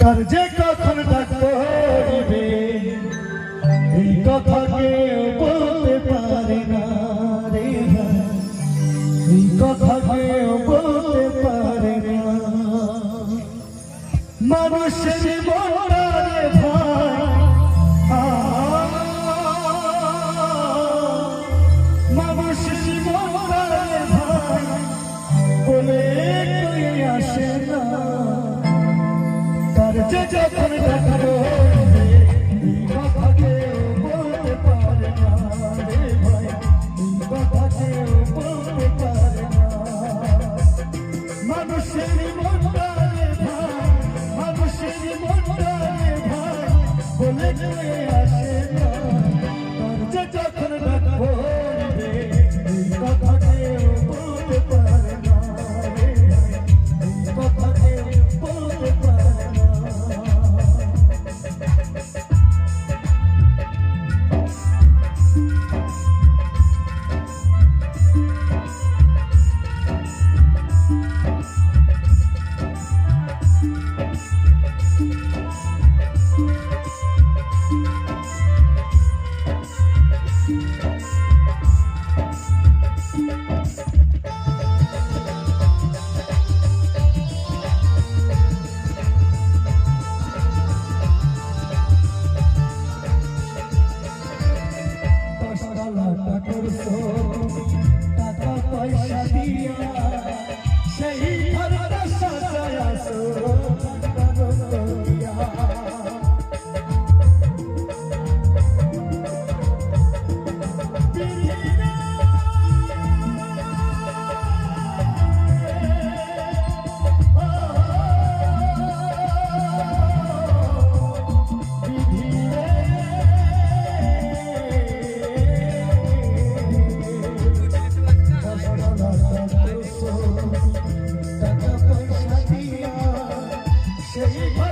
তার যে কখন থাকতে হইবে, এই কথা কেউ বলতে পারে না রে এই কথা বলতে পারে না। মানুষের Hallelujah. tell what.